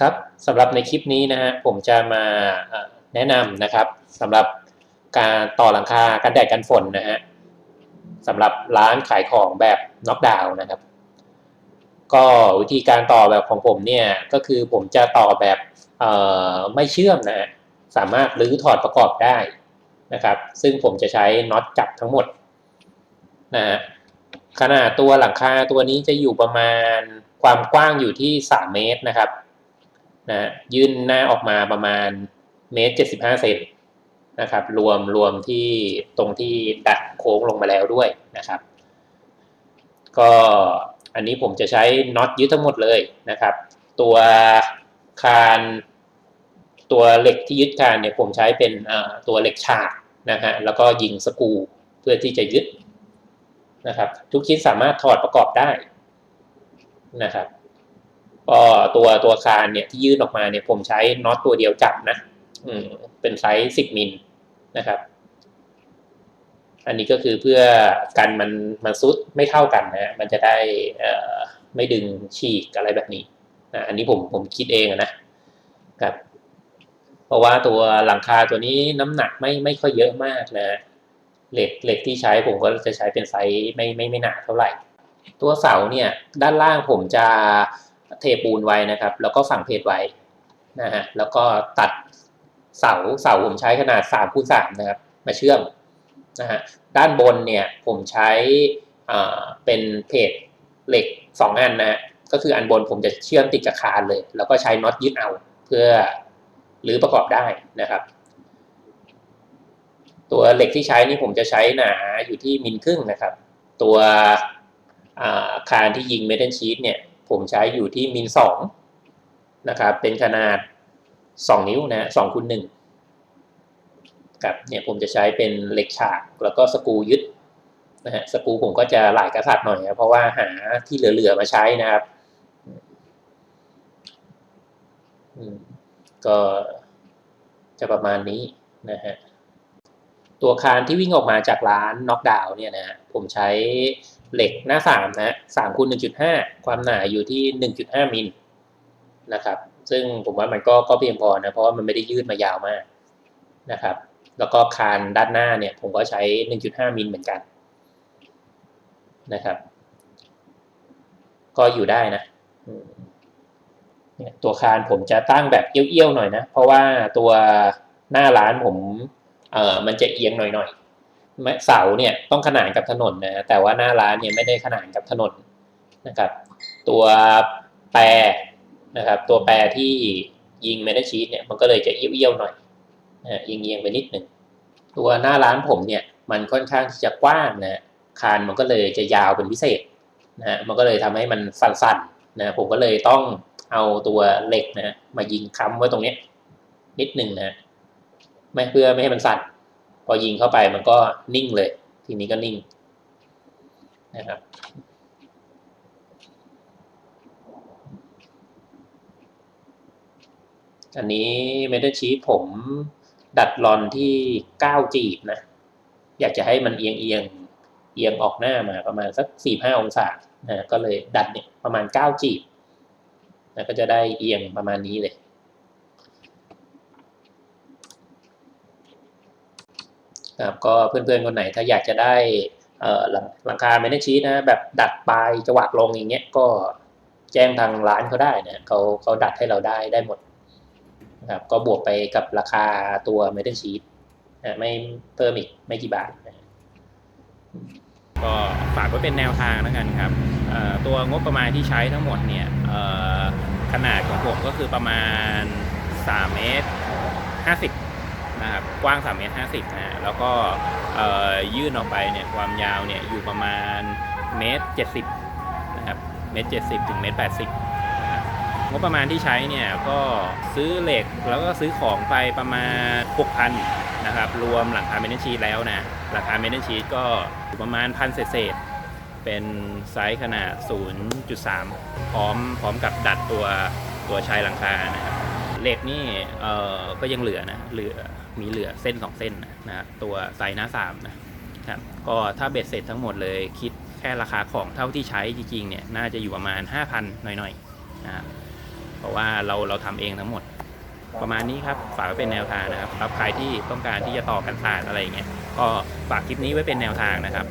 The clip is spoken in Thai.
ครับสำหรับในคลิปนี้นะฮะผมจะมาแนะนำนะครับสำหรับการต่อหลังคากันแดดกันฝนนะฮะสำหรับร้านขายของแบบน็อกดาวน์นะครับ ก็วิธีการต่อแบบของผมเนี่ยก็คือผมจะต่อแบบไม่เชื่อมนะฮะสามารถรื้อถอดประกอบได้นะครับ ซึ่งผมจะใช้น็อตจับทั้งหมดนะฮะขนาดตัวหลังคาตัวนี้จะอยู่ประมาณความกว้างอยู่ที่ 3 เมตรนะครับ นะยื่นหน้าออกมาประมาณเมตรเจ็ดสิบห้าเซนนะครับ รวมรวมที่ตรงที่ดัดโค้งลงมาแล้วด้วยนะครับ ก็อันนี้ผมจะใช้น็อตยึดทั้งหมดเลยนะครับ ตัวคานตัวเหล็กที่ยึดคานเนี่ยผมใช้เป็นตัวเหล็กฉากนะฮะแล้วก็ยิงสกูเพื่อที่จะยึดนะครับ ทุกชิ้นสามารถถอดประกอบได้นะครับ ก็ตัวตัวคานเนี่ยที่ยื่นออกมาเนี่ยผมใช้น็อตตัวเดียวจับนะอืมเป็นไซส์สิบมิลนะครับ อันนี้ก็คือเพื่อกันมันมันซุดไม่เท่ากันนะมันจะได้เอ่อไม่ดึงฉีกอะไรแบบนี้นะอันนี้ผมผมคิดเองนะครับ เพราะว่าตัวหลังคาตัวนี้น้ำหนักไม่ไม่ค่อยเยอะมากนะเหล็กเหล็กที่ใช้ผมก็จะใช้เป็นไซส์ไม่ไม่ไม่หนาเท่าไหร่ ตัวเสาเนี่ยด้านล่างผมจะ เทปูนไว้นะครับ แล้วก็ฝังเพจไว้นะฮะแล้วก็ตัดเสาเสาผมใช้ขนาด3คูณ3นะครับ มาเชื่อมนะฮะด้านบนเนี่ยผมใช้อ่าเป็นเพจเหล็ก 2 อันนะฮะก็คืออันบนผมจะเชื่อมติดกับคานเลย แล้วก็ใช้น็อตยึดเอาเพื่อรื้อประกอบได้นะครับ ตัวเหล็กที่ใช้นี่ผมจะใช้หนาอยู่ที่มิลครึ่งนะครับ ตัวอ่าคานที่ยิงเมทัลชีตเนี่ย ผมใช้อยู่ที่มิลสองนะครับ เป็นขนาดสองนิ้วนะสองคูณหนึ่งครับเนี่ยผมจะใช้เป็นเหล็กฉากแล้วก็สกูยึดนะฮะสกูผมก็จะหลายกระสัดหน่อยนะเพราะว่าหาที่เหลือๆมาใช้นะครับก็จะประมาณนี้นะฮะตัวคานที่วิ่งออกมาจากร้านน็อกดาวเนี่ยนะฮะผมใช้ เหล็กหน้าสามนะสามคูณหนึ่งจุดห้าความหนาอยู่ที่หนึ่งจุดห้ามิลนะครับ ซึ่งผมว่ามันก็ก็เพียงพอนะ เพราะว่ามันไม่ได้ยืดมายาวมากนะครับ แล้วก็คานด้านหน้าเนี่ย ผมก็ใช้หนึ่งจุดห้ามิลเหมือนกันนะครับ ก็อยู่ได้นะเนี่ยตัวคานผมจะตั้งแบบเอี้ยวๆหน่อยนะ เพราะว่าตัวหน้าร้านผมเอ่อมันจะเอียงหน่อยๆ เสาเนี่ยต้องขนานกับถนนนะแต่ว่าหน้าร้านเนี่ยไม่ได้ขนานกับถนนนะครับ ตัวแปรนะครับ ตัวแปรที่ยิงเมทัลชีตเนี่ยมันก็เลยจะเอี้ยวๆหน่อยนะเอียงๆไปนิดหนึ่งตัวหน้าร้านผมเนี่ยมันค่อนข้างที่จะกว้างนะคานมันก็เลยจะยาวเป็นพิเศษนะมันก็เลยทำให้มันสั่นๆนะผมก็เลยต้องเอาตัวเหล็กนะมายิงค้ำไว้ตรงเนี้ยนิดหนึ่งนะไม่เพื่อไม่ให้มันสั่น พอยิงเข้าไปมันก็นิ่งเลย ทีนี้ก็นิ่งนะครับอันนี้เมทัลชีตผมดัดรอนที่เก้าจีบนะ อยากจะให้มันเอียงเอียงเอียงออกหน้ามาประมาณสักสี่ห้าองศานะก็เลยดัดเนี่ยประมาณเก้าจีบนะก็จะได้เอียงประมาณนี้เลย ครับก็เพื่อนๆคนไหนถ้าอยากจะได้หลังหลังคาไม่ได้ชี้นะแบบดัดปลายจวักลงอย่างเงี้ยก็แจ้งทางร้านเขาได้นะเขาเขาดัดให้เราได้ได้หมดนะครับก็บวกไปกับราคาตัวเมทัลชีตนะไม่เพิ่มอีกไม่กี่บาทนะก็ฝากไว้เป็นแนวทางแล้วกันครับตัวงบประมาณที่ใช้ทั้งหมดเนี่ยขนาดของผมก็คือประมาณ3เมตร50 นะครับกว้าง3เมตร50นะฮะแล้วก็ยื่นออกไปเนี่ยความยาวเนี่ยอยู่ประมาณเมตร70นะครับเมตร70ถึงเมตร80นะครับงบประมาณที่ใช้เนี่ยก็ซื้อเหล็กแล้วก็ซื้อของไปประมาณ 6,000นะครับรวมหลังคาเมนชีตแล้วนะราคาเมนชีตก็อยู่ประมาณพันเศษๆเป็นไซส์ขนาด 0.3 พร้อมพร้อมกับดัดตัวตัวชายหลังคานะครับเหล็กนี่เออก็ยังเหลือนะเหลือ มีเหลือเส้น 2 เส้นนะครับตัวไซส์หน้า3นะครับก็ถ้าเบ็ดเสร็จทั้งหมดเลยคิดแค่ราคาของเท่าที่ใช้จริงๆเนี่ยน่าจะอยู่ประมาณ 5,000 หน่อยๆนะครับราะว่าเราเราทำเองทั้งหมด ประมาณนี้ครับฝากไว้เป็นแนวทางนะครับรับใครที่ต้องการที่จะต่อกันศาสตร์อะไรเงี้ยก็ฝากคลิปนี้ไว้เป็นแนวทางนะครับ